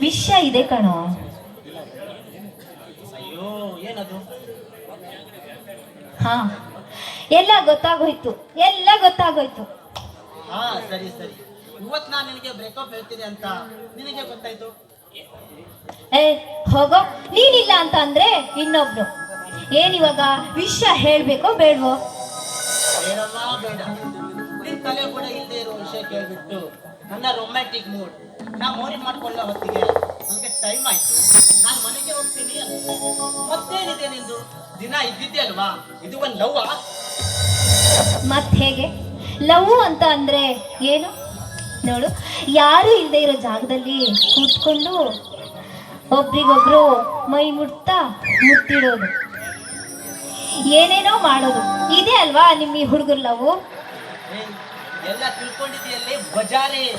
ವಿಷಯ ಇದೆ ಕಣೋ. ಹಾ ಎಲ್ಲ ಗೊತ್ತಾಗೋಯ್ತು ಎಲ್ಲ ಗೊತ್ತಾಗೋಯ್ತು. ಹಾ ಸರಿ ಸರಿ. ಇವತ್ತು ನಾನು ನಿನಗೆ ಬ್ರೇಕಪ್ ಹೇಳ್ತೀನಿ ಅಂತ. ನಿನಗೆ ಗೊತ್ತಾಯ್ತು? ಏ ಹೋಗೋ ನೀನಿಲ್ಲ ಅಂತ ಅಂದ್ರೆ ಇನ್ನೊಬ್ರು. ಏನಿವಾಗ ವಿಷಯ ಹೇಳ್ಬೇಕೋ ಬೇಡವೋ? ಬೇಡಮ್ಮ ಬೇಡ. ನಿನ್ ತಲೆ ಕೂಡ ಇಲ್ಲದೆ ಇರೋ ಕೇಳಿಬಿಟ್ಟು ನನ್ನ ರೊಮ್ಯಾಂಟಿಕ್ ಮೂಡ್ ನಾ ಮೋರಿ ಮಾಡ್ಕೊಳ್ಳೋ ಹೊತ್ತಿಗೆ ನನಗೆ ಟೈಮ್ ಆಯ್ತು. ನಾನು ಮನೆಗೆ ಹೋಗ್ತೀನಿ. ಮತ್ತೇನಿದೆ ನಿಂದು? ದಿನ ಇದ್ದಿದ್ದೆ ಅಲ್ವಾ? ಇದು ಒಂದು ಲವ್ ಮತ್ ಹೇಗೆ? ಲವ್ ಅಂತ ಅಂದ್ರೆ ಏನು? ನೋಡು ಯಾರು ಇಲ್ಲದೆ ಇರೋ ಜಾಗದಲ್ಲಿ ಕೂತ್ಕೊಂಡು ಒಬ್ರಿಗೊಬ್ರು ಮೈ ಮುಟ್ತಾ ಮುಟ್ಟಿಡೋದು. ಏನೇನೋ ಮಾಡೋದು. ಇದೆ ಅಲ್ವಾ ನಿಮ್ಮ ಈ ಹುಡುಗರು ಲವ್ ಎಲ್ಲ ತಿಳ್ಕೊಂಡಿದ್ಯಲ್ಲಿ ಬಜಾರಿ.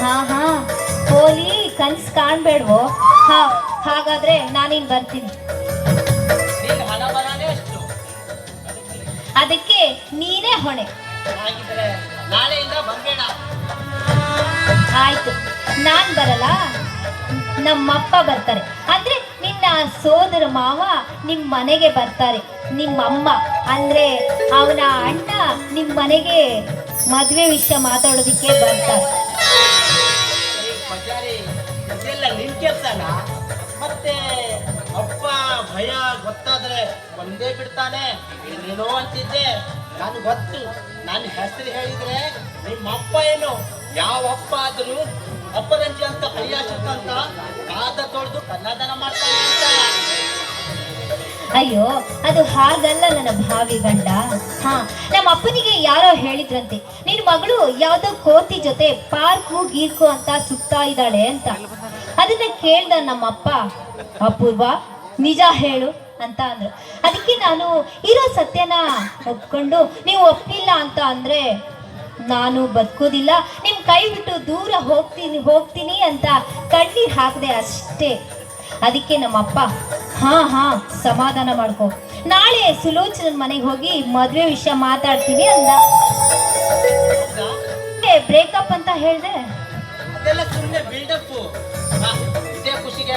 ಹಾ ಹಾ. ಹೋಲಿ ಕನ್ಸ್ ಕಾಣ್ಬೇಡ್ವೋ. ಹಾ ಹಾಗಾದ್ರೆ ನಾನಿನ್ ಬರ್ತೀನಿ. ನಿನ್ ಹಣ ಬರಾನೇ ಅಷ್ಟು. ಅದಕ್ಕೆ ನೀನೇ ಹೊಣೆ. ಹಾಗಿದ್ರೆ ನಾಳೆಯಿಂದ ಬಂದ್ಬೇಡ. ಆಯ್ತು. ನಾನ್ ಬರಲ್ಲ. ನಮ್ಮಪ್ಪ ಬರ್ತಾರೆ. ಅಂದ್ರೆ ನಿನ್ನ ಸೋದರ ಮಾವ ನಿಮ್ ಮನೆಗೆ ಬರ್ತಾರೆ. ನಿಮ್ಮಮ್ಮ, ಅಂದ್ರೆ ಅವನ ಅಣ್ಣ ನಿಮ್ಮ ಮನೆಗೆ ಮದುವೆ ವಿಷಯ ಮಾತಾಡೋದಿಕ್ಕೆ ಬರ್ತಾರೆ. ಮತ್ತೆ ಅಪ್ಪ ಭಯ ಗೊತ್ತಾದ್ರೆ ಒಂದೇ ಬಿಡ್ತಾನೆ. ಏನೇನೋ ಅಂತಿದ್ದೆ ನಾನು ಗೊತ್ತು. ನಾನು ಹೆಸರು ಹೇಳಿದ್ರೆ ನಿಮ್ಮ ಅಪ್ಪ ಏನು? ಯಾವ ಅಪ್ಪ ಆದ್ರೂ ಅಪ್ಪರಂಜಿ ಅಂತ ಭಯ ಅಂತ ಕಾದ ತೊಳೆದು ಕನ್ನದನ ಮಾಡ್ತಾನೆ ಅಯ್ಯೋ, ಅದು ಹಾಗಲ್ಲ ನನ್ನ ಭಾವಿ ಗಂಡ. ಹಾ, ನಮ್ಮ ಅಪ್ಪನಿಗೆ ಯಾರೋ ಹೇಳಿದ್ರಂತೆ. ನಿನ್ ಮಗಳು ಯಾವ್ದೋ ಕೋತಿ ಜೊತೆ ಪಾರ್ಕು ಗೀರ್ಕು ಅಂತ ಸುತ್ತಾ ಇದ್ದಾಳೆ ಅಂತ. ಅದನ್ನ ಕೇಳ್ದ ನಮ್ಮಪ್ಪ, ಅಪೂರ್ವ, ನಿಜ ಹೇಳು ಅಂತ ಅಂದ್ರು. ಅದಕ್ಕೆ ನಾನು ಇರೋ ಸತ್ಯನ ಒಪ್ಕೊಂಡು, ನೀವು ಒಪ್ಪಿಲ್ಲ ಅಂತ ಅಂದ್ರೆ ನಾನು ಬದುಕೋದಿಲ್ಲ. ನಿಮ್ ಕೈ ಬಿಟ್ಟು ದೂರ ಹೋಗ್ತೀನಿ ಹೋಗ್ತೀನಿ ಅಂತ ಕಣ್ಣೀರ್ ಹಾಕಿದೆ ಅಷ್ಟೇ. ಅದಕ್ಕೆ ನಮ್ಮಪ್ಪ ಹಾ ಹಾ, ಸಮಾಧಾನ ಮಾಡ್ಕೊ. ನಾಳೆ ಸುಲೋಚನ ಮನೆಗೆ ಹೋಗಿ ಮದುವೆ ವಿಷಯ ಮಾತಾಡ್ತೀನಿ ಅಂದ. ಬ್ರೇಕಪ್ ಅಂತ ಹೇಳಿದೆ? ಸುಮ್ಮನೆ ಬಿಲ್ಡಪ್ ಇದೇ ಖುಷಿಗೆ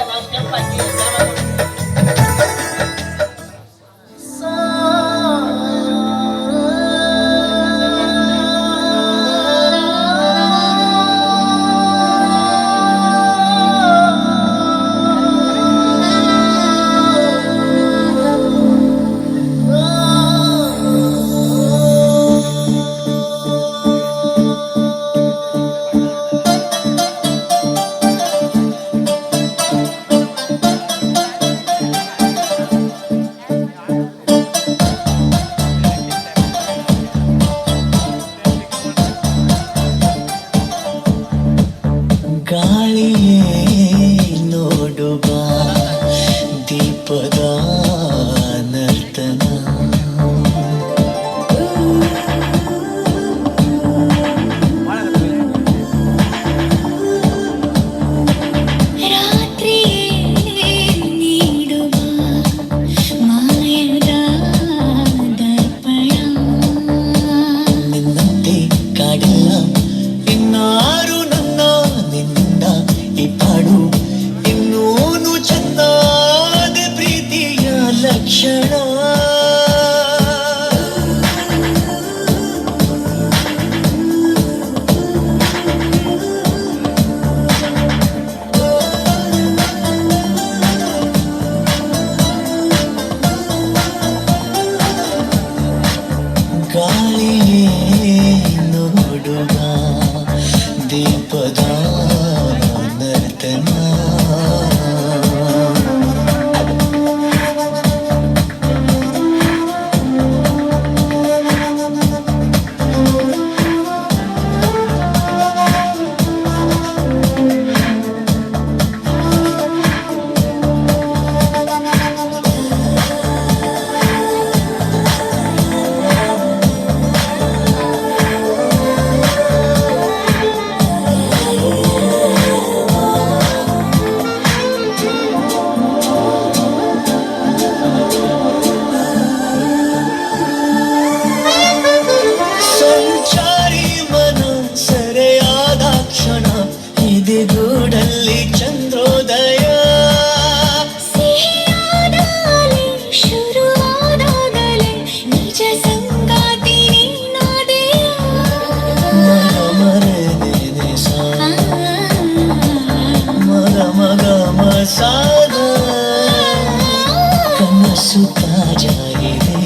ಮನಸ್ಸು ತಾಜಾ ಇದೆ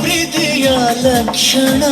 ಪ್ರೀತಿಯ ಲಕ್ಷಣ.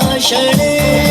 भाषणे